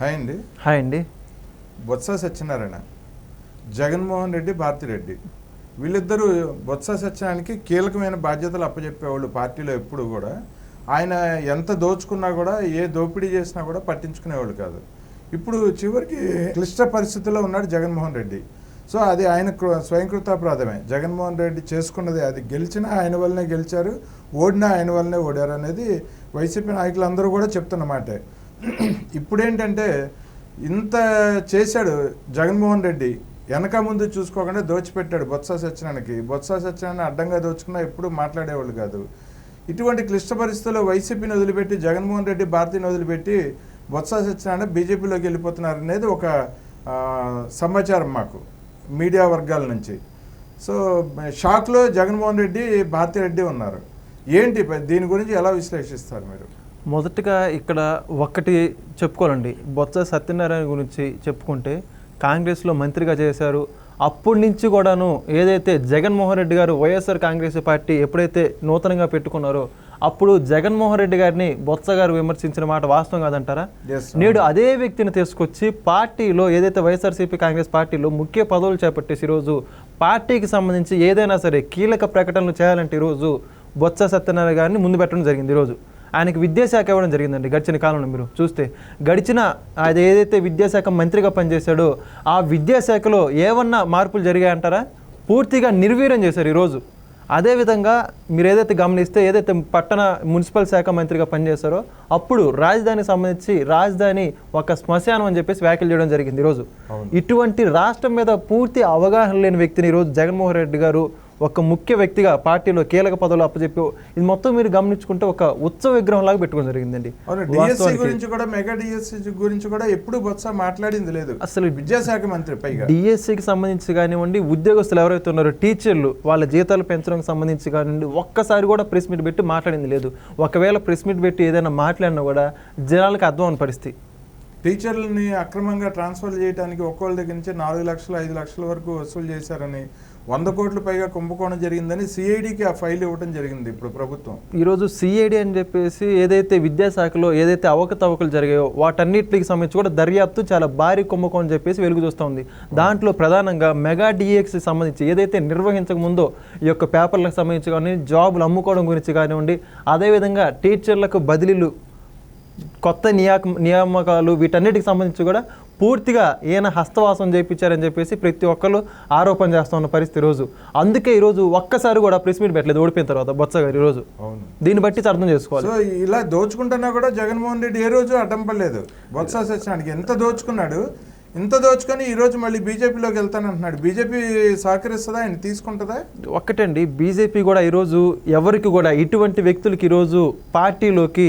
Hi అండి. Hi అండి. బొత్స సత్యనారాయణ. జగన్మోహన్ రెడ్డి భారతిరెడ్డి వీళ్ళిద్దరూ బొత్స సత్యనారాయణకి కీలకమైన బాధ్యతలు అప్పచెప్పేవాళ్ళు పార్టీలో ఎప్పుడు కూడా. ఆయన ఎంత దోచుకున్నా కూడా ఏ దోపిడీ చేసినా కూడా పట్టించుకునేవాళ్ళు కాదు. ఇప్పుడు చివరికి క్లిష్ట పరిస్థితుల్లో ఉన్నాడు జగన్మోహన్ రెడ్డి. సో అది ఆయన స్వయంకృతాపరాధమే. జగన్మోహన్ రెడ్డి చేసుకున్నది అది. గెలిచినా ఆయన వల్లనే గెలిచారు ఓడినా ఆయన వల్లనే ఓడారు అనేది వైసీపీ నాయకులందరూ కూడా చెప్తున్నమాటే ఇప్పుడేంటంటే ఇంత చేశాడు జగన్మోహన్ రెడ్డి వెనక ముందు చూసుకోకుండా దోచిపెట్టాడు బొత్స సత్యనారాయణకి. బొత్స సత్యనారాయణ అడ్డంగా దోచుకున్నా ఎప్పుడు మాట్లాడేవాళ్ళు కాదు. ఇటువంటి క్లిష్ట పరిస్థితుల్లో వైసీపీని వదిలిపెట్టి జగన్మోహన్ రెడ్డి భారతీయని వదిలిపెట్టి బొత్స సత్యనారాయణ బీజేపీలోకి వెళ్ళిపోతున్నారు అనేది ఒక సమాచారం మాకు మీడియా వర్గాల నుంచి. సో షాక్లో జగన్మోహన్ రెడ్డి భారతీ రెడ్డి ఉన్నారు. ఏంటి దీని గురించి ఎలా విశ్లేషిస్తారు మీరు? మొదటగా ఇక్కడ ఒక్కటి చెప్పుకోవాలండి. బొత్స సత్యనారాయణ గురించి చెప్పుకుంటే కాంగ్రెస్లో మంత్రిగా చేశారు. అప్పటి నుంచి కూడాను ఏదైతే జగన్మోహన్ రెడ్డి గారు వైఎస్ఆర్ కాంగ్రెస్ పార్టీ ఎప్పుడైతే నూతనంగా పెట్టుకున్నారో అప్పుడు జగన్మోహన్ రెడ్డి గారిని బొత్స గారు విమర్శించిన మాట వాస్తవం కాదంటారా? నేడు అదే వ్యక్తిని తీసుకొచ్చి పార్టీలో ఏదైతే వైఎస్ఆర్సీపీ కాంగ్రెస్ పార్టీలో ముఖ్య పదవులు చేపట్టేసి ఈరోజు పార్టీకి సంబంధించి ఏదైనా సరే కీలక ప్రకటనలు చేయాలంటే ఈరోజు బొత్స సత్యనారాయణ గారిని ముందు పెట్టడం జరిగింది ఈరోజు. ఆయనకి విద్యాశాఖ ఇవ్వడం జరిగిందండి గడిచిన కాలంలో మీరు చూస్తే. గడిచిన అది ఏదైతే విద్యాశాఖ మంత్రిగా పనిచేశాడో ఆ విద్యాశాఖలో ఏమన్నా మార్పులు జరిగాయంటారా? పూర్తిగా నిర్వీర్యం చేశారు ఈరోజు. అదేవిధంగా మీరు ఏదైతే గమనిస్తే ఏదైతే పట్టణ మున్సిపల్ శాఖ మంత్రిగా పనిచేస్తారో అప్పుడు రాజధానికి సంబంధించి రాజధాని ఒక శ్మశానం అని చెప్పేసి వ్యాఖ్యలు చేయడం జరిగింది ఈరోజు. ఇటువంటి రాష్ట్రం మీద పూర్తి అవగాహన లేని వ్యక్తిని ఈరోజు జగన్మోహన్ రెడ్డి గారు ఒక ముఖ్య వ్యక్తిగా పార్టీలో కీలక పదవులు అప్పచెప్పి ఇది మొత్తం మీరు గమనించుకుంటే ఒక ఉత్సవ విగ్రహం లాగా పెట్టుకోవడం జరిగిందండి. డిఎస్సి గురించి కూడా మెగా డిఎస్సి గురించి కూడా ఎప్పుడు బొత్స మాట్లాడింది లేదు. అసలు విద్యాశాఖ మంత్రి పైగా. డిఎస్సికి సంబంధించి కానివ్వండి ఉద్యోగస్తులు ఎవరైతే ఉన్నారో టీచర్లు వాళ్ళ జీతాలు పెంచడానికి సంబంధించి కానివ్వండి ఒక్కసారి కూడా ప్రెస్ మీట్ పెట్టి మాట్లాడింది లేదు. ఒకవేళ ప్రెస్ మీట్ పెట్టి ఏదైనా మాట్లాడినా కూడా జనాలకు అర్థం అని పరిస్థితి. టీచర్లని అక్రమంగా ట్రాన్స్ఫర్ చేయడానికి ఒక్కోళ్ళ దగ్గర నుంచి నాలుగు లక్షలు ఐదు లక్షల వరకు వసూలు చేశారని వంద కోట్ల పైగా కుంభకోణం జరిగిందని సిఐడికి ఆ ఫైల్ ఇవ్వడం జరిగింది ఇప్పుడు ప్రభుత్వం. ఈరోజు సిఐడి అని చెప్పేసి ఏదైతే విద్యాశాఖలో ఏదైతే అవకతవకలు జరిగాయో వాటన్నిటికి సంబంధించి కూడా దర్యాప్తు చాలా భారీ కుంభకోణం చెప్పేసి వెలుగు చూస్తుంది దాంట్లో ప్రధానంగా మెగా డిఎక్స్కి సంబంధించి ఏదైతే నిర్వహించక ముందో ఈ యొక్క పేపర్లకు సంబంధించి కానీ జాబులు అమ్ముకోవడం గురించి కానివ్వండి అదేవిధంగా టీచర్లకు బదిలీలు కొత్త నియాక నియామకాలు వీటన్నిటికి సంబంధించి కూడా పూర్తిగా ఈయన హస్తవాసం చేయించారని చెప్పేసి ప్రతి ఒక్కరు ఆరోపణ చేస్తా ఉన్న పరిస్థితి ఈరోజు. అందుకే ఈరోజు ఒక్కసారి కూడా ప్రెస్ మీట్ పెట్టలేదు ఓడిపోయిన తర్వాత బొత్స గారు ఈరోజు. అవును. దీన్ని బట్టి అర్థం చేసుకోవాలి. సో ఇలా దోచుకుంటున్నా కూడా జగన్మోహన్ రెడ్డి ఏ రోజు అడ్డం పడలేదు. బొత్స సత్యనారాయణకి ఎంత దోచుకున్నాడు ఇంత దోచుకొని ఈ రోజు మళ్ళీ బీజేపీలోకి వెళ్తానంటున్నాడు. బీజేపీ సహకరిస్తుందా? ఆయన తీసుకుంటుందా? ఒక్కటండి బీజేపీ కూడా ఈరోజు ఎవరికి కూడా ఇటువంటి వ్యక్తులకి ఈరోజు పార్టీలోకి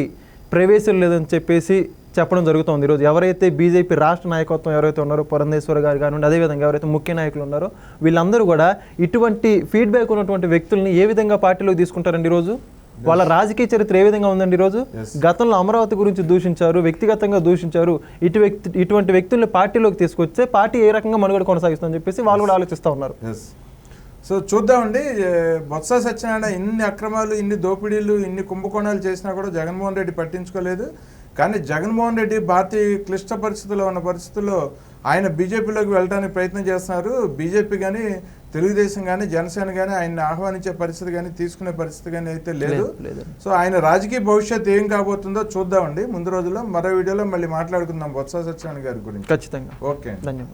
ప్రవేశం లేదని చెప్పేసి చెప్పడం జరుగుతుంది. ఈరోజు ఎవరైతే బీజేపీ రాష్ట్ర నాయకత్వం ఎవరైతే ఉన్నారో పురంధేశ్వర గారు కానివ్వండి అదేవిధంగా ఎవరైతే ముఖ్య నాయకులు ఉన్నారో వీళ్ళందరూ కూడా ఇటువంటి ఫీడ్బ్యాక్ ఉన్నటువంటి వ్యక్తుల్ని ఏ విధంగా పార్టీలోకి తీసుకుంటారండి ఈరోజు? వాళ్ళ రాజకీయ చరిత్ర ఏ విధంగా ఉందండి ఈరోజు. గతంలో అమరావతి గురించి దూషించారు వ్యక్తిగతంగా దూషించారు. ఇటు వ్యక్తి ఇటువంటి వ్యక్తుల్ని పార్టీలోకి తీసుకొస్తే పార్టీ ఏ రకంగా మనుగడ కొనసాగిస్తుందని చెప్పేసి వాళ్ళు కూడా ఆలోచిస్తూ ఉన్నారు. సో చూద్దామండి బొత్స సత్యనారాయణ ఇన్ని అక్రమాలు ఇన్ని దోపిడీలు ఇన్ని కుంభకోణాలు చేసినా కూడా జగన్మోహన్ రెడ్డి పట్టించుకోలేదు. కానీ జగన్మోహన్ రెడ్డి భారతీయ క్లిష్ట పరిస్థితుల్లో ఉన్న పరిస్థితుల్లో ఆయన బీజేపీలోకి వెళ్ళడానికి ప్రయత్నం చేస్తున్నారు. బీజేపీ కానీ తెలుగుదేశం కానీ జనసేన కానీ ఆయన్ని ఆహ్వానించే పరిస్థితి కానీ తీసుకునే పరిస్థితి కానీ అయితే లేదు. సో ఆయన రాజకీయ భవిష్యత్తు ఏం కాబోతుందో చూద్దామండి. ముందు రోజుల్లో మరో వీడియోలో మళ్ళీ మాట్లాడుకుందాం బొత్స సత్యనారాయణ గారి గురించి. ఖచ్చితంగా. ఓకే ధన్యవాదాలు.